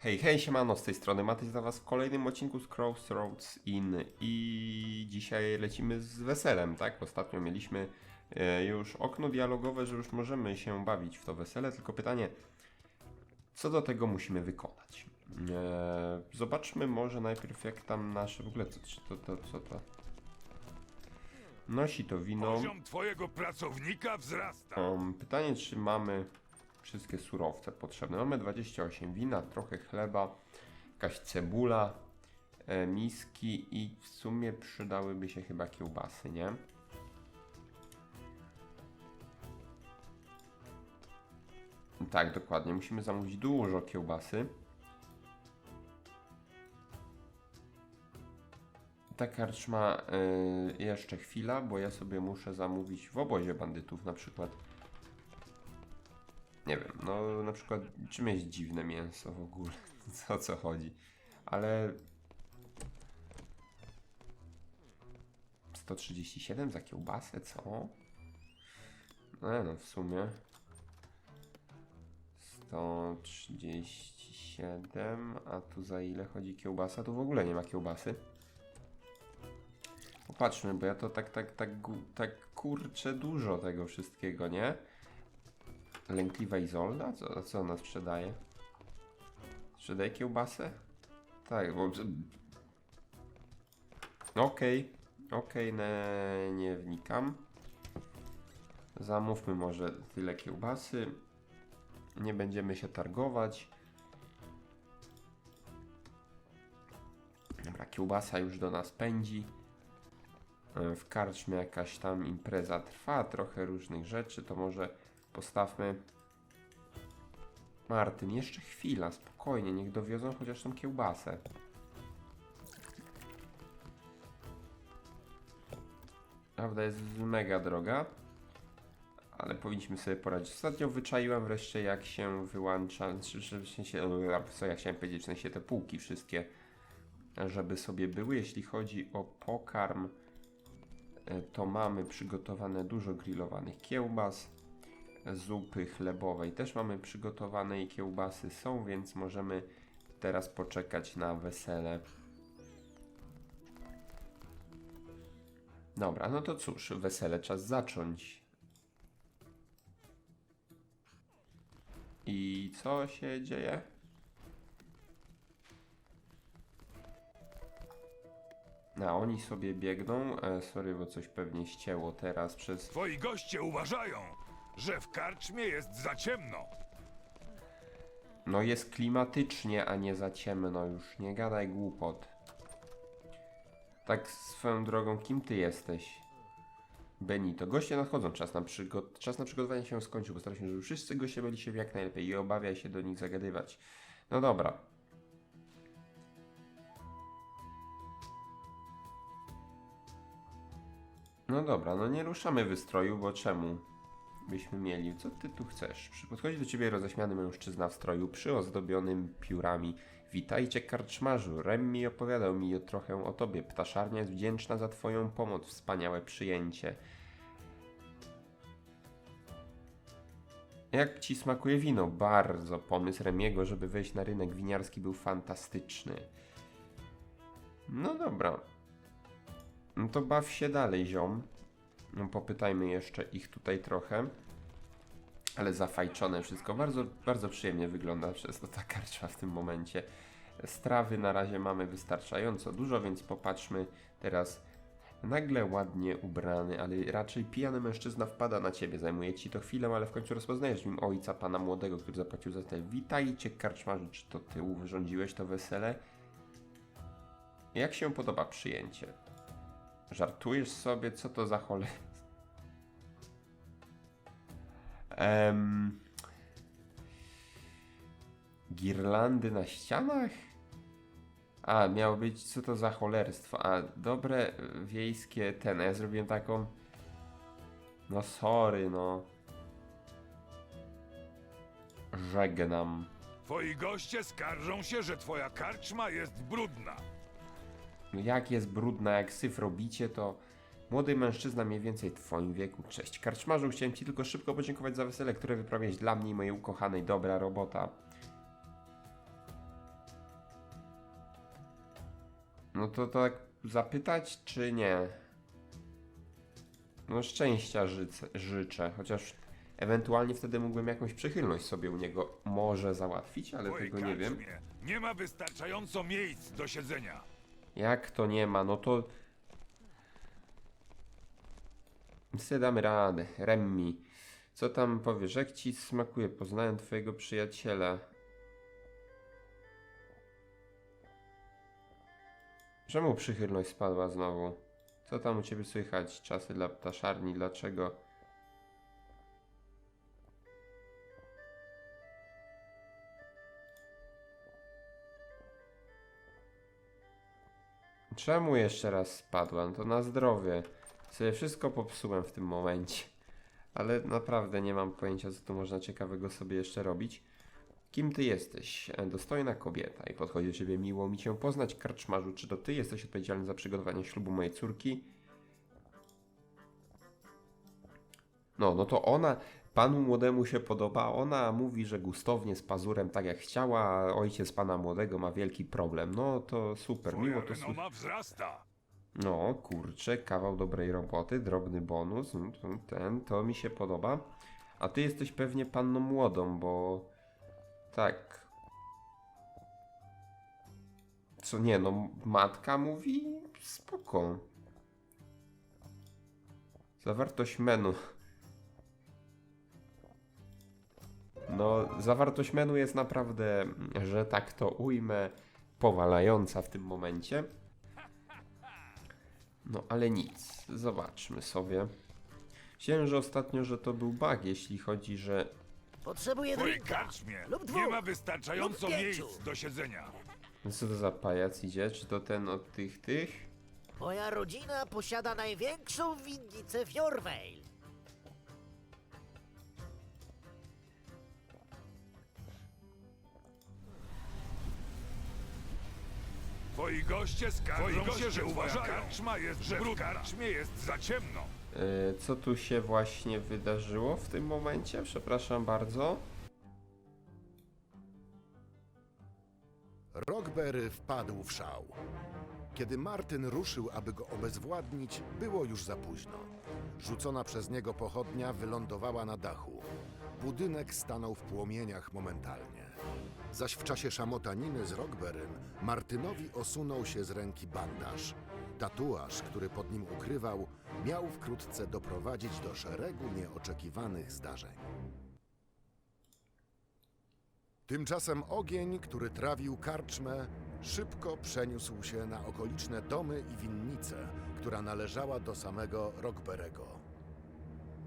Hej, hej, siemano, z tej strony Matej za was w kolejnym odcinku z Crossroads Inn i dzisiaj lecimy z weselem, tak? Ostatnio mieliśmy e, już okno dialogowe, że już możemy się bawić w to wesele, tylko pytanie, co do tego musimy wykonać? E, zobaczmy może najpierw jak tam nasze, w ogóle co to, to, co to? Nosi to wino. Poziom twojego pracownika wzrasta. Pytanie, czy mamy wszystkie surowce potrzebne. Mamy 28 wina, trochę chleba, jakaś cebula, e, miski i w sumie przydałyby się chyba kiełbasy, nie? Tak, dokładnie. Musimy zamówić dużo kiełbasy. Ta karczma y, jeszcze chwila, bo ja sobie muszę zamówić w obozie bandytów na przykład. Nie wiem, no na przykład czym jest dziwne mięso w ogóle, co o co chodzi. Ale 137 za kiełbasę, co? No, no w sumie 137, a tu za ile chodzi kiełbasa? Tu w ogóle nie ma kiełbasy. Popatrzmy, bo ja to tak, tak, tak, tak kurczę dużo tego wszystkiego, nie? Lękliwa Izolda? Co, co ona sprzedaje? Sprzedaje kiełbasę? Tak, bo... Okej, okej, ne, nie wnikam. Zamówmy może tyle kiełbasy. Nie będziemy się targować. Dobra, kiełbasa już do nas pędzi. E, W karczmie jakaś tam impreza trwa, trochę różnych rzeczy, to może postawmy. Martyn, jeszcze chwila, spokojnie, niech dowiozą chociaż tą kiełbasę. Prawda jest mega droga, ale powinniśmy sobie poradzić. Ostatnio wyczaiłem wreszcie jak się wyłącza, w sensie, co ja chciałem powiedzieć, w sensie te półki wszystkie, żeby sobie były. Jeśli chodzi o pokarm, e, to mamy przygotowane dużo grillowanych kiełbas, zupy chlebowej też mamy przygotowane i kiełbasy są, więc możemy teraz poczekać na wesele. Dobra, no to cóż, wesele czas zacząć. I co się dzieje? A oni sobie biegną. E, sorry, bo coś pewnie ścięło teraz przez. Twoi goście uważają, że w karczmie jest za ciemno. No jest klimatycznie, a nie za ciemno już. Nie gadaj głupot. Tak swoją drogą, kim ty jesteś? Benito. Goście nadchodzą. Czas na, przygo- czas na przygotowanie się skończył. Postaraj się, żeby wszyscy goście byli się jak najlepiej i obawiaj się do nich zagadywać. No dobra. No dobra, no nie ruszamy wystroju, bo czemu byśmy mieli? Co ty tu chcesz? Podchodzi do ciebie roześmiany mężczyzna w stroju przyozdobionym piórami. Witajcie karczmarzu, Rem mi opowiadał mi trochę o tobie. Ptaszarnia jest wdzięczna za twoją pomoc, wspaniałe przyjęcie. Jak ci smakuje wino? Bardzo. Pomysł Remiego, żeby wejść na rynek winiarski był fantastyczny. No dobra. No to baw się dalej, ziom. No popytajmy jeszcze ich tutaj trochę. Ale zafajczone wszystko. Bardzo, bardzo przyjemnie wygląda przez to ta karczma w tym momencie. Strawy na razie mamy wystarczająco dużo, więc popatrzmy teraz. Nagle ładnie ubrany, ale raczej pijany mężczyzna wpada na ciebie. Zajmuje ci to chwilę, ale w końcu rozpoznajesz w nim ojca pana młodego, który zapłacił za te. Witajcie, karczmarzu, czy to ty urządziłeś to wesele? Jak się podoba przyjęcie? Żartujesz sobie, co to za cholera? Em, girlandy na ścianach? A, miało być, co to za cholerstwo? A, dobre wiejskie ten, a ja zrobiłem taką... No sorry, no. Żegnam. Twoi goście skarżą się, że twoja karczma jest brudna. No jak jest brudna, jak syf robicie, to Młody mężczyzna mniej więcej w twoim wieku. Cześć. Karczmarzu, chciałem ci tylko szybko podziękować za wesele, które wyprawiłeś dla mnie i mojej ukochanej. Dobra robota. No to tak zapytać, czy nie? No szczęścia życzę, życzę, chociaż ewentualnie wtedy mógłbym jakąś przychylność sobie u niego może załatwić, ale Twojej tego nie wiem. karczmie nie ma wystarczająco miejsc do siedzenia. Jak to nie ma, no to... Sobie damy radę, Remmi. Co tam powiesz, jak ci smakuje? Poznałem twojego przyjaciela. Czemu przychylność spadła znowu? Co tam u ciebie słychać? Czasy dla ptaszarni, dlaczego? Czemu jeszcze raz spadła? No to na zdrowie. Sobie wszystko popsułem w tym momencie. Ale naprawdę nie mam pojęcia, co tu można ciekawego sobie jeszcze robić. Kim ty jesteś? E, Dostojna kobieta i podchodzi do ciebie miło mi cię poznać, karczmarzu. Czy to ty jesteś odpowiedzialny za przygotowanie ślubu mojej córki? No, no to ona, panu młodemu się podoba, ona mówi, że gustownie z pazurem tak jak chciała, a ojciec pana młodego ma wielki problem. No to super, Twoja miło to renoma wzrasta. No, kurczę, kawał dobrej roboty, drobny bonus, no, ten, to mi się podoba. A ty jesteś pewnie panną młodą, bo tak. Co nie, no, matka mówi spoko. Zawartość menu. Zawartość menu jest naprawdę, że tak to ujmę, powalająca w tym momencie. No ale nic, zobaczmy sobie. Myślałem, że ostatnio, że to był bug, jeśli chodzi, że... Potrzebuję twojej drinka. karczmie Lub dwóch. nie ma wystarczająco lub pięciu. miejsc do siedzenia. Co to za pajac idzie? Czy to ten od tych, tych? Moja rodzina posiada największą winnicę w Twoi goście skarżą się, że twoja karczma jest, że w karczmie jest za ciemno. Yy, co tu się właśnie wydarzyło w tym momencie? Przepraszam bardzo. Rockberry wpadł w szał. Kiedy Martyn ruszył, aby go obezwładnić, było już za późno. Rzucona przez niego pochodnia wylądowała na dachu. Budynek stanął w płomieniach momentalnie. Zaś w czasie szamotaniny z Rockberrym Martynowi osunął się z ręki bandaż. Tatuaż, który pod nim ukrywał, miał wkrótce doprowadzić do szeregu nieoczekiwanych zdarzeń. Tymczasem ogień, który trawił karczmę, szybko przeniósł się na okoliczne domy i winnicę, która należała do samego Rockberego.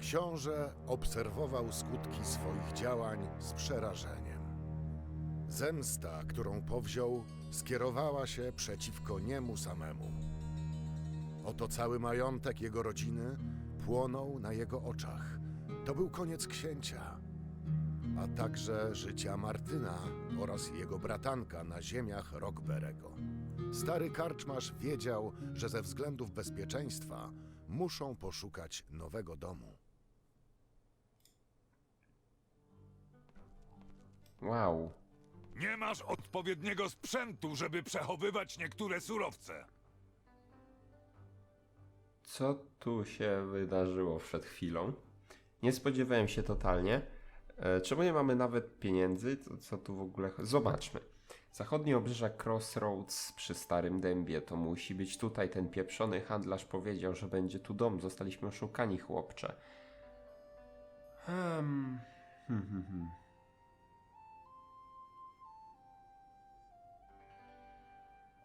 Książę obserwował skutki swoich działań z przerażeniem. Zemsta, którą powziął, skierowała się przeciwko niemu samemu. Oto cały majątek jego rodziny płonął na jego oczach. To był koniec księcia a także życia Martyna oraz jego bratanka na ziemiach Rockberego. Stary karczmarz wiedział, że ze względów bezpieczeństwa muszą poszukać nowego domu. Wow. Nie masz odpowiedniego sprzętu, żeby przechowywać niektóre surowce. Co tu się wydarzyło przed chwilą? Nie spodziewałem się totalnie. E, czemu nie mamy nawet pieniędzy? Co tu w ogóle... Zobaczmy. Zachodnie obrzeża Crossroads przy Starym Dębie. To musi być tutaj. Ten pieprzony handlarz powiedział, że będzie tu dom. Zostaliśmy oszukani, chłopcze. Hmm, hmm, hmm.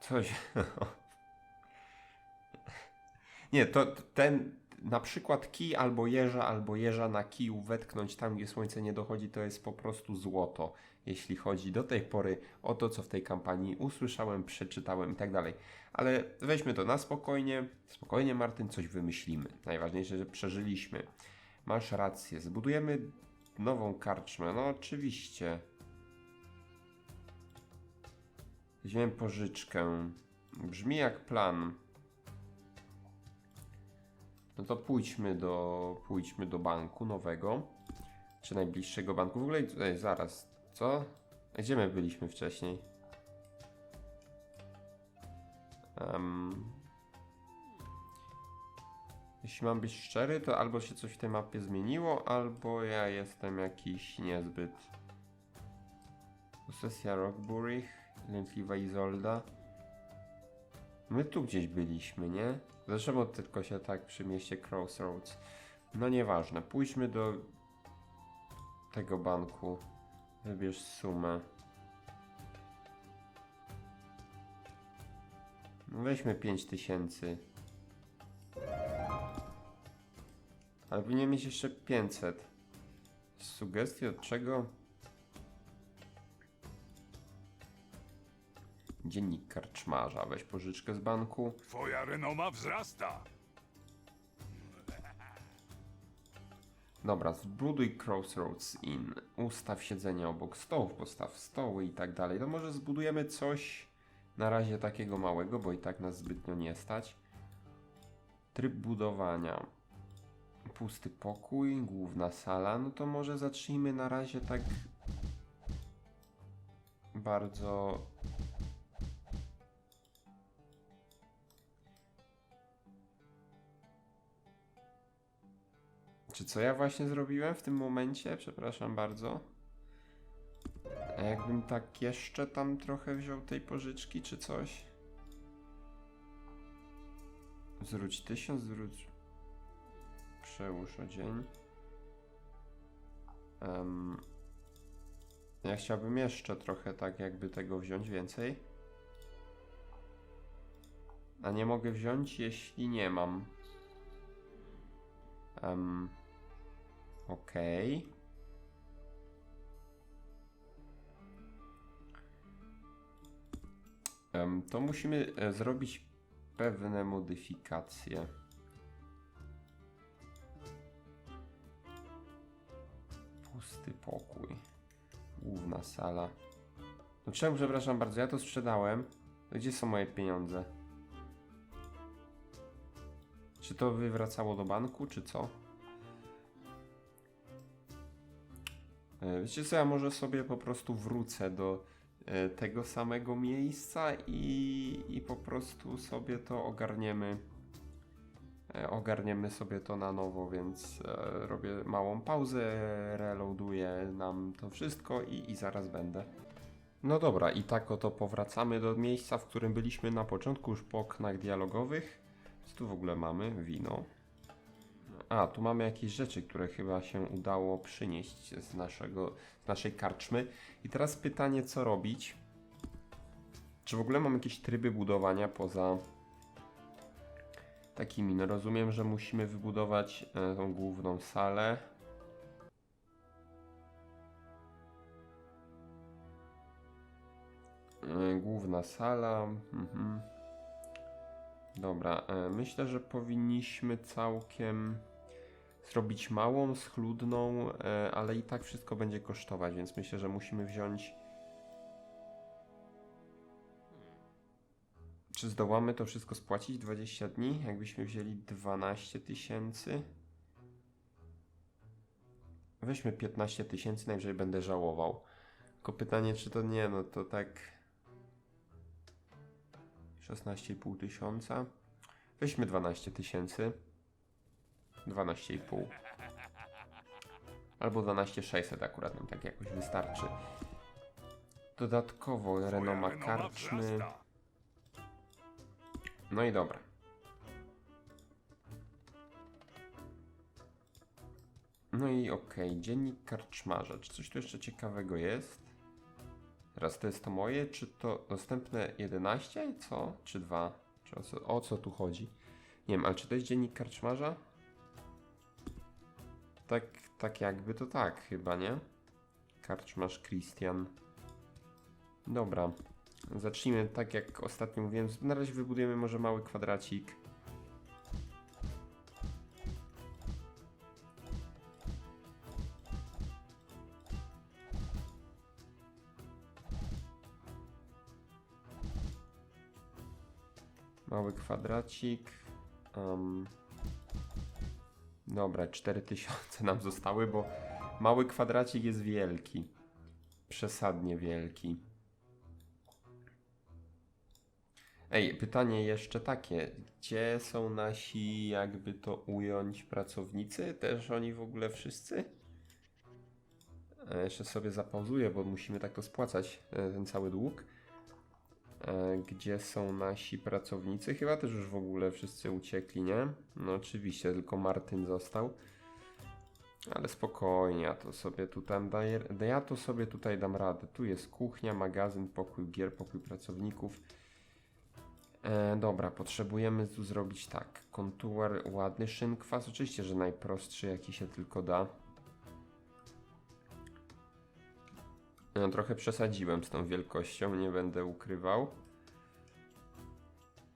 Coś... Nie, to ten na przykład kij albo jeża, albo jeża na kiju wetknąć tam, gdzie słońce nie dochodzi, to jest po prostu złoto, jeśli chodzi do tej pory o to, co w tej kampanii usłyszałem, przeczytałem i tak dalej. Ale weźmy to na spokojnie, spokojnie Martyn, coś wymyślimy. Najważniejsze, że przeżyliśmy. Masz rację, zbudujemy nową karczmę, no oczywiście. Weźmiemy pożyczkę. Brzmi jak plan. No to pójdźmy do, pójdźmy do banku nowego. Czy najbliższego banku. W ogóle ej, zaraz. Co? Gdzie my byliśmy wcześniej? Em, jeśli mam być szczery, to albo się coś w tej mapie zmieniło, albo ja jestem jakiś niezbyt. Posesja Rockburich, Lętliwa Izolda. My tu gdzieś byliśmy, nie? Dlaczego tylko się tak przy mieście Crossroads? No nieważne, pójdźmy do tego banku. Wybierz sumę. Weźmy 5000. Ale powinien mieć jeszcze 500. Sugestie od czego? Dziennik karczmarza. Weź pożyczkę z banku. Twoja renoma wzrasta. Dobra, zbuduj Crossroads Inn. Ustaw siedzenie obok stołów, postaw stoły i tak dalej. To może zbudujemy coś na razie takiego małego, bo i tak nas zbytnio nie stać. Tryb budowania. Pusty pokój, główna sala. No to może zacznijmy na razie tak bardzo Czy co ja właśnie zrobiłem w tym momencie? Przepraszam bardzo. A jakbym tak jeszcze tam trochę wziął tej pożyczki, czy coś? Zwróć tysiąc, zwróć. Przełóż o dzień. Em, ja chciałbym jeszcze trochę tak jakby tego wziąć więcej. A nie mogę wziąć, jeśli nie mam. Um, Em, to musimy e, zrobić pewne modyfikacje. Pusty pokój. Główna sala. No czemu, przepraszam bardzo, ja to sprzedałem. Gdzie są moje pieniądze? Czy to wywracało do banku, czy co? Wiecie co, ja może sobie po prostu wrócę do e, tego samego miejsca i, i po prostu sobie to ogarniemy. E, Ogarniemy sobie to na nowo, więc e, robię małą pauzę, reloaduję nam to wszystko i, i zaraz będę. No dobra, i tak oto powracamy do miejsca, w którym byliśmy na początku, już po oknach dialogowych. Co tu w ogóle mamy? Wino. A, tu mamy jakieś rzeczy, które chyba się udało przynieść z, naszego, z naszej karczmy. I teraz pytanie, co robić? Czy w ogóle mam jakieś tryby budowania poza takimi? No rozumiem, że musimy wybudować e, tą główną salę. E, główna sala. Mhm. Dobra, e, myślę, że powinniśmy całkiem zrobić małą, schludną, e, ale i tak wszystko będzie kosztować, więc myślę, że musimy wziąć. Czy zdołamy to wszystko spłacić 20 dni? Jakbyśmy wzięli 12 tysięcy? Weźmy 15 tysięcy, najwyżej będę żałował. Tylko pytanie, czy to nie, no to tak. 16,5 tysiąca. Weźmy 12 tysięcy. 12,5. Albo 12,600 akurat nam tak jakoś wystarczy. Dodatkowo renoma karczmy. No i dobra. No i okej, dziennik karczmarza. Czy coś tu jeszcze ciekawego jest? Teraz to jest to moje, czy to następne 11? Co? Czy 2? Czy o, co, o co tu chodzi? Nie wiem, ale czy to jest dziennik karczmarza? Tak, tak jakby to tak chyba, nie? Karczmarz Christian. Dobra. Zacznijmy tak jak ostatnio mówiłem. Na razie wybudujemy może mały kwadracik. Mały kwadracik. Um, dobra, 4000 nam zostały, bo mały kwadracik jest wielki. Przesadnie wielki. Ej, pytanie jeszcze takie. Gdzie są nasi, jakby to ująć, pracownicy? Też oni w ogóle wszyscy? E, Jeszcze sobie zapauzuję, bo musimy tak to spłacać, e, ten cały dług. E, Gdzie są nasi pracownicy? Chyba też już w ogóle wszyscy uciekli, nie? No oczywiście, tylko Martyn został. Ale spokojnie, ja to sobie tutaj daję, ja to sobie tutaj dam radę. Tu jest kuchnia, magazyn, pokój gier, pokój pracowników. E, dobra, potrzebujemy tu zrobić tak. Kontuar ładny, szynkwas, oczywiście, że najprostszy jaki się tylko da. No, trochę przesadziłem z tą wielkością, nie będę ukrywał.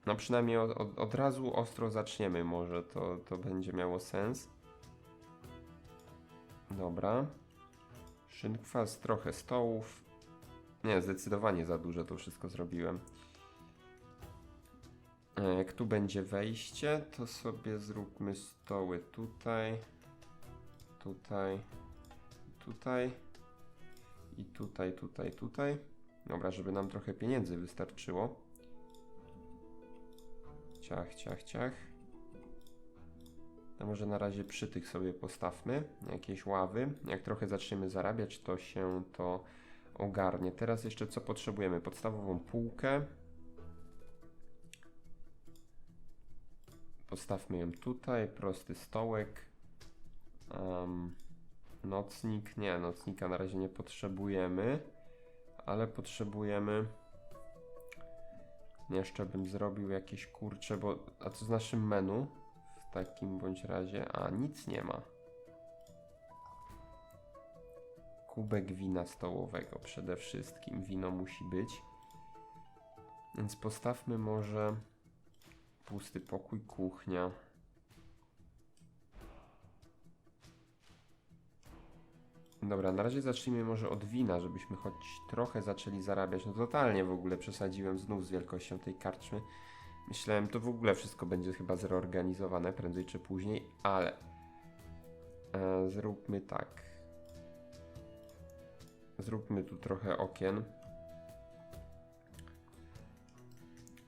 No przynajmniej od, od, od razu ostro zaczniemy, może to, to będzie miało sens. Dobra. Szynkwas, trochę stołów. Nie, zdecydowanie za dużo to wszystko zrobiłem. E, Jak tu będzie wejście, to sobie zróbmy stoły tutaj, tutaj, tutaj i tutaj, tutaj, tutaj. Dobra, żeby nam trochę pieniędzy wystarczyło. Ciach, ciach, ciach. To może na razie przy tych sobie postawmy jakieś ławy. Jak trochę zaczniemy zarabiać, to się to ogarnie. Teraz jeszcze co potrzebujemy? Podstawową półkę. Postawmy ją tutaj, prosty stołek. Em, nocnik, nie, nocnika na razie nie potrzebujemy, ale potrzebujemy. Jeszcze bym zrobił jakieś kurcze, bo. A co z naszym menu? W takim bądź razie. A nic nie ma. Kubek wina stołowego przede wszystkim. Wino musi być. Więc postawmy może. Pusty pokój, kuchnia. Dobra, na razie zacznijmy może od wina, żebyśmy choć trochę zaczęli zarabiać. No totalnie w ogóle przesadziłem znów z wielkością tej karczmy. Myślałem, to w ogóle wszystko będzie chyba zreorganizowane prędzej czy później, ale e, zróbmy tak. Zróbmy tu trochę okien.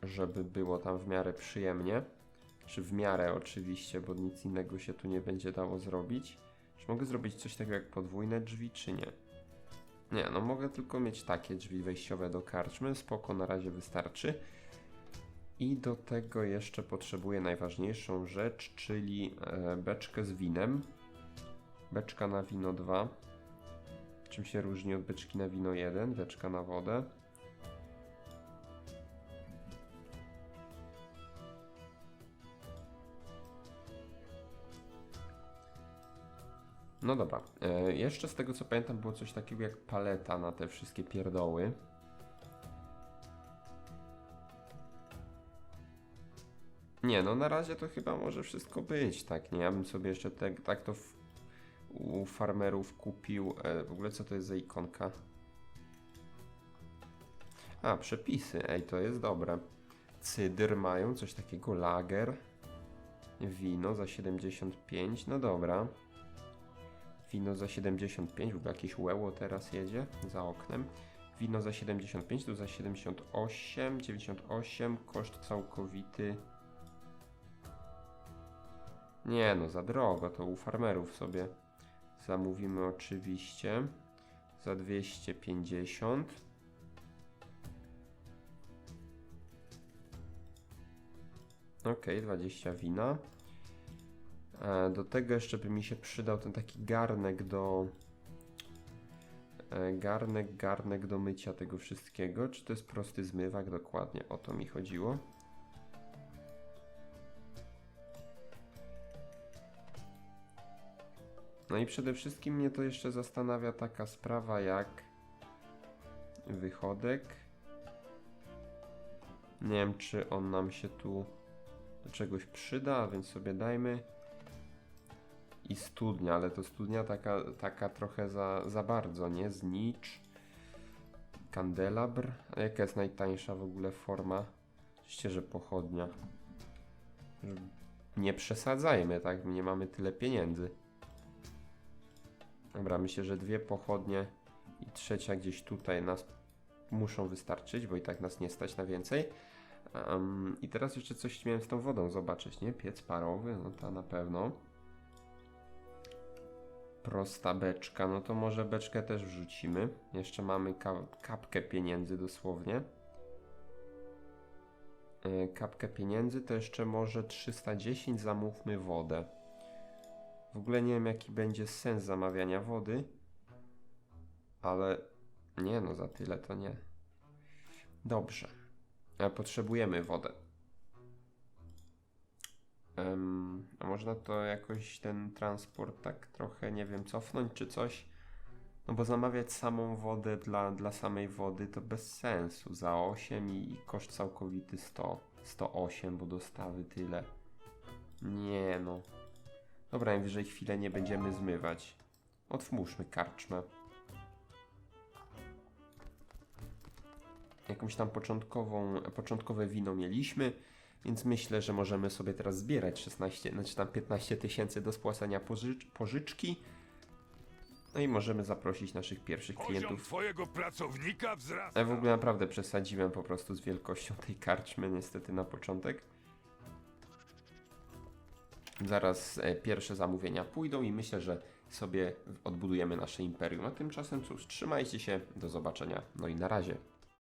żeby było tam w miarę przyjemnie. Czy w miarę oczywiście, bo nic innego się tu nie będzie dało zrobić. Mogę zrobić coś takiego jak podwójne drzwi, czy nie? Nie, no mogę tylko mieć takie drzwi wejściowe do karczmy. Spoko, na razie wystarczy. I do tego jeszcze potrzebuję najważniejszą rzecz, czyli e, beczkę z winem. Beczka na wino 2. Czym się różni od beczki na wino 1? Beczka na wodę. No dobra. E, jeszcze z tego co pamiętam było coś takiego jak paleta na te wszystkie pierdoły. Nie, no na razie to chyba może wszystko być, tak? Nie, ja bym sobie jeszcze te, tak to w, u farmerów kupił. E, w ogóle co to jest za ikonka? A, przepisy. Ej, to jest dobre. Cydr mają, coś takiego, lager. Wino za 75, no dobra. Wino za 75, w ogóle jakieś łeło teraz jedzie za oknem. Wino za 75, tu za 78, 98, koszt całkowity. Nie no, za drogo, to u farmerów sobie zamówimy oczywiście. Za 250. Ok, 20 wina. E, Do tego jeszcze by mi się przydał ten taki garnek do. e, Garnek, garnek do mycia tego wszystkiego. Czy to jest prosty zmywak? Dokładnie o to mi chodziło. No i przede wszystkim mnie to jeszcze zastanawia taka sprawa jak wychodek. Nie wiem, czy on nam się tu do czegoś przyda, więc sobie dajmy i studnia, ale to studnia taka, taka trochę za, za bardzo, nie? Znicz, kandelabr. A jaka jest najtańsza w ogóle forma? Oczywiście, że pochodnia. Nie przesadzajmy, tak? Nie mamy tyle pieniędzy. Dobra, myślę, że dwie pochodnie i trzecia gdzieś tutaj nas muszą wystarczyć, bo i tak nas nie stać na więcej. Em, I teraz jeszcze coś miałem z tą wodą zobaczyć, nie? Piec parowy, no to na pewno. Prosta beczka, no to może beczkę też wrzucimy. Jeszcze mamy ka kapkę pieniędzy dosłownie. E, Kapkę pieniędzy to jeszcze może 310 zamówmy wodę. W ogóle nie wiem jaki będzie sens zamawiania wody. Ale nie no, za tyle to nie. Dobrze. Potrzebujemy wodę. Em, a można to jakoś ten transport tak trochę, nie wiem, cofnąć czy coś? No bo zamawiać samą wodę dla, dla samej wody to bez sensu. Za 8 i, i koszt całkowity 100. 108, bo dostawy tyle. Nie no. Dobra, najwyżej chwilę nie będziemy zmywać. Otwórzmy karczmę. Jakąś tam początkową, początkowe wino mieliśmy, więc myślę, że możemy sobie teraz zbierać 16, znaczy tam 15 tysięcy do spłacania pożycz, pożyczki. No i możemy zaprosić naszych pierwszych klientów. twojego pracownika wzrasta. Ja w ogóle naprawdę przesadziłem po prostu z wielkością tej karczmy, niestety na początek. Zaraz e, pierwsze zamówienia pójdą i myślę, że sobie odbudujemy nasze imperium. A tymczasem cóż, trzymajcie się, do zobaczenia. No i na razie.